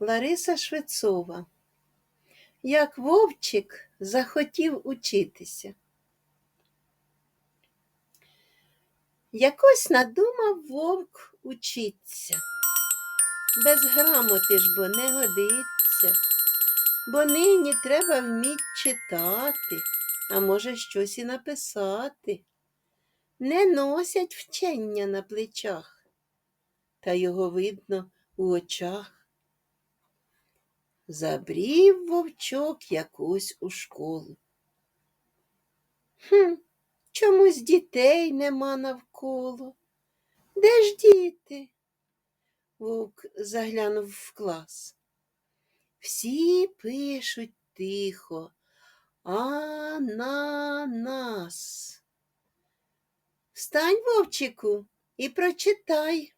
Лариса Швецова. Як вовчик захотів учитися. Якось надумав вовк учиться. Без грамоти ж бо не годиться, бо нині треба вміть читати, а може щось і написати. Не носять вчення на плечах, та його видно у очах. Забрів вовчок якусь у школу. Хм, чомусь дітей нема навколо. Де ж діти? Вовк заглянув в клас. Всі пишуть тихо. Ананас. Встань, вовчику, і прочитай.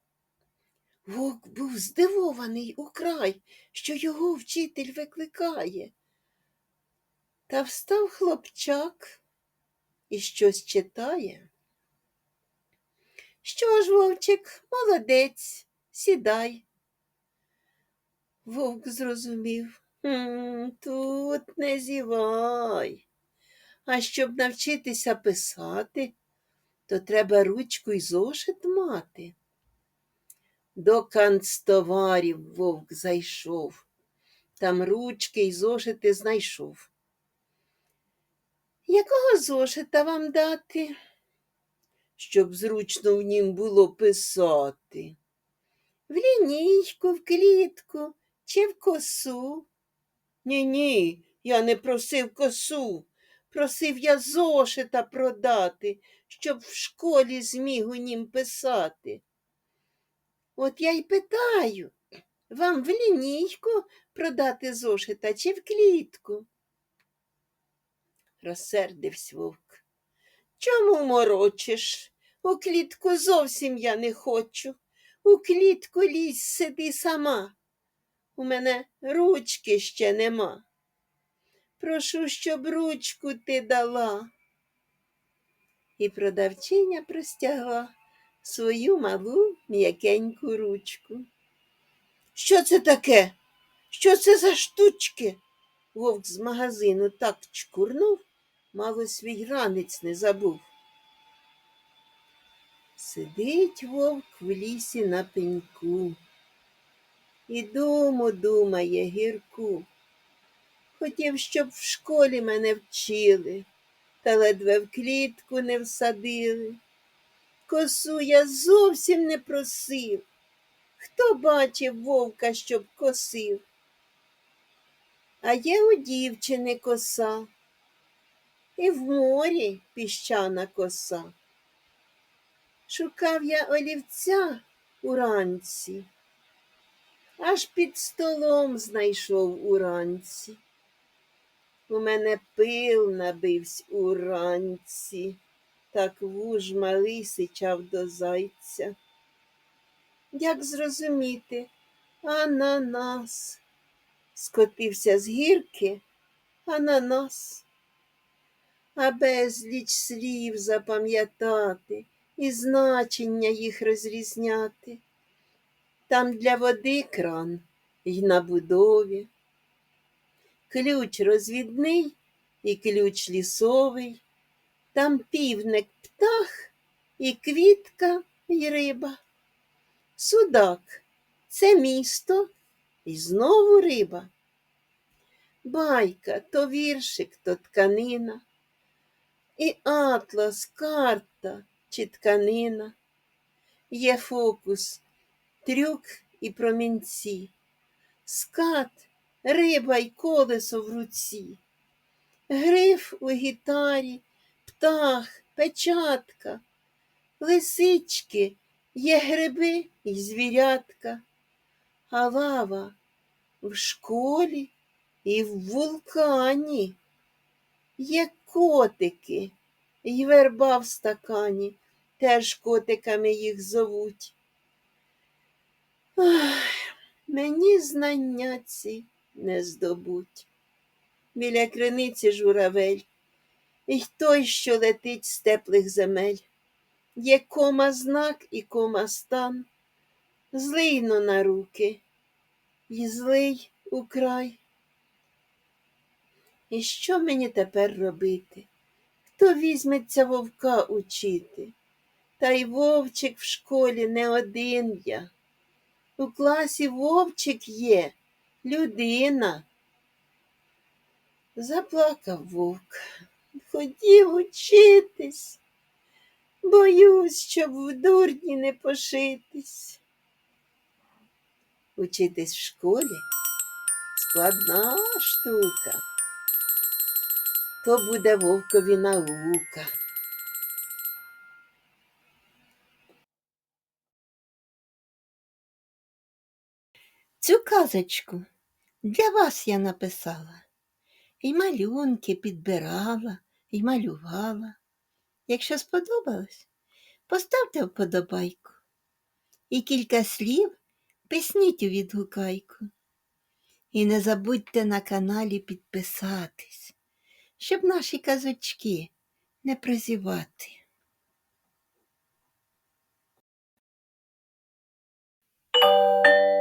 Вовк був здивований украй, що його вчитель викликає. Та встав хлопчак і щось читає. Що ж, вовчик, молодець, сідай. Вовк зрозумів. «Хм, Тут не зівай. А щоб навчитися писати, то треба ручку й зошит мати. До канцтоварів вовк зайшов, там ручки й зошити знайшов. Якого зошита вам дати, щоб зручно в нім було писати? В лінійку, в клітку чи в косу? Ні, ні, я не просив косу, просив я зошита продати, щоб в школі зміг у нім писати. От я й питаю, вам в лінійку продати зошита чи в клітку? Розсердився вовк. Чому морочиш? У клітку зовсім я не хочу. У клітку лізь сиди сама. У мене ручки ще нема. Прошу, щоб ручку ти дала. І продавчиня простягла свою малу м'якеньку ручку. Що це таке? Що це за штучки? Вовк з магазину так чкурнув, мало свій ранець не забув. Сидить вовк в лісі на пеньку і думу думає гірку. Хотів, щоб в школі мене вчили, та ледве в клітку не всадили. Косу я зовсім не просив. Хто бачив вовка, щоб косив? А є у дівчини коса, і в морі піщана коса. Шукав я олівця уранці, аж під столом знайшов уранці. У мене пил набивсь уранці, так вуж малий сичав до зайця. Як зрозуміти, ананас. Скотився з гірки ананас, а безліч слів запам'ятати і значення їх розрізняти. Там для води кран й на будові, ключ розвідний і ключ лісовий, там півник птах і квітка й риба. Судак це місто і знову риба. Байка то віршик, то тканина, і атлас, карта чи тканина. Є фокус, трюк і промінці, скат, риба й колесо в руці, гриф у гітарі, птах, печатка, лисички, є гриби й звірятка, а лава в школі і в вулкані. Є котики й верба в стакані, теж котиками їх зовуть. Ах, мені знання ці не здобуть. Біля криниці журавель, і той, що летить з теплих земель. Є кома знак і кома стан, злийно на руки, і злий украй. І що мені тепер робити? Хто візьметься вовка учити? Та й вовчик в школі не один я. У класі вовчик є, людина. Заплакав вовк. Хотів учитись. Боюсь, щоб в дурні не пошитись. Учитись в школі складна штука. То буде вовкові наука. Цю казочку для вас я написала. І малюнки підбирала, і малювала. Якщо сподобалось, поставте вподобайку і кілька слів писніть у відгукайку. І не забудьте на каналі підписатись, щоб наші казочки не прозівати. Thank you.